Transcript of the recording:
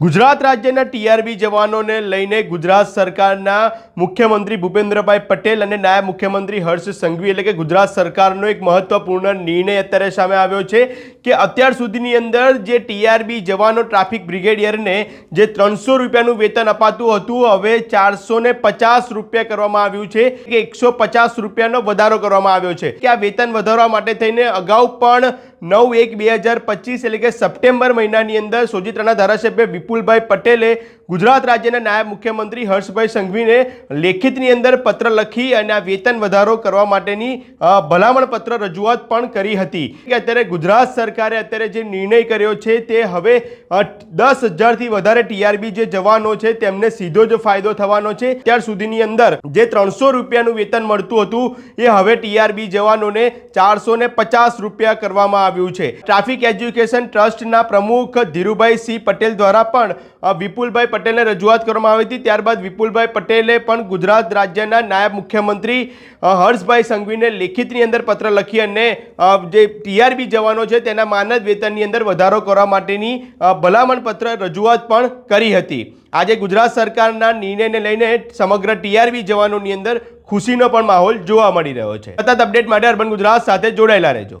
ગુજરાત રાજ્યના ટીઆરબી જવાનોને લઈને ગુજરાત સરકારના મુખ્યમંત્રી ભૂપેન્દ્રભાઈ પટેલ અને નાયબ મુખ્યમંત્રી હર્ષ સંઘવી, એટલે કે ગુજરાત સરકારનો એક મહત્વપૂર્ણ નિર્ણય અત્યારે સામે આવ્યો છે કે અત્યાર સુધીની અંદર જે ટીઆરબી જવાનો ટ્રાફિક બ્રિગેડિયરને જે ત્રણસો રૂપિયાનું વેતન અપાતું હતું, હવે ચારસો પચાસ રૂપિયા કરવામાં આવ્યું છે કે એકસો પચાસ રૂપિયાનો વધારો કરવામાં આવ્યો છે. કે આ વેતન વધારવા માટે થઈને અગાઉ પણ નવ એક બે હજાર પચીસ એટલે કે સપ્ટેમ્બર મહિનાની અંદર સોજિત્રાના ધારાસભ્ય વિપુલભાઈ પટેલે ગુજરાત રાજ્યના નાયબ મુખ્યમંત્રી હર્ષભાઈ સંઘવીને લેખિતની અંદર પત્ર લખી અને આ વેતન વધારો કરવા માટેની ભલામણ પત્ર રજૂઆત પણ કરી હતી. કે અત્યારે ગુજરાત સરકારે અત્યારે જે નિર્ણય કર્યો છે તે હવે દસ હજારથી વધારે ટીઆરબી જે જવાનો છે તેમને સીધો જ ફાયદો થવાનો છે. ત્યાર સુધીની અંદર જે ત્રણસો રૂપિયાનું વેતન મળતું હતું એ હવે ટીઆરબી જવાનોને ચારસો ને પચાસ રૂપિયા કરવામાં આવ્યું છે. ટ્રાફિક એજ્યુકેશન ટ્રસ્ટના પ્રમુખ ધીરુભાઈ સી પટેલ દ્વારા પણ વિપુલભાઈ પટેલને રજૂઆત કરવામાં આવી હતી. ત્યારબાદ વિપુલભાઈ પટેલે પણ ગુજરાત રાજ્યના નાયબ મુખ્યમંત્રી હર્ષભાઈ સંઘવીને લેખિતની અંદર પત્ર લખી અને જે ટીઆરબી જવાનો છે તેના માનદ વેતનની અંદર વધારો કરવા માટેની ભલામણ પત્ર રજૂઆત પણ કરી હતી. આજે ગુજરાત સરકારના નિર્ણયને લઈને સમગ્ર ટીઆરબી જવાનોની અંદર ખુશીનો પણ માહોલ જોવા મળી રહ્યો છે. સતત અપડેટ માટે અર્બન ગુજરાત સાથે જોડાયેલા રહેજો.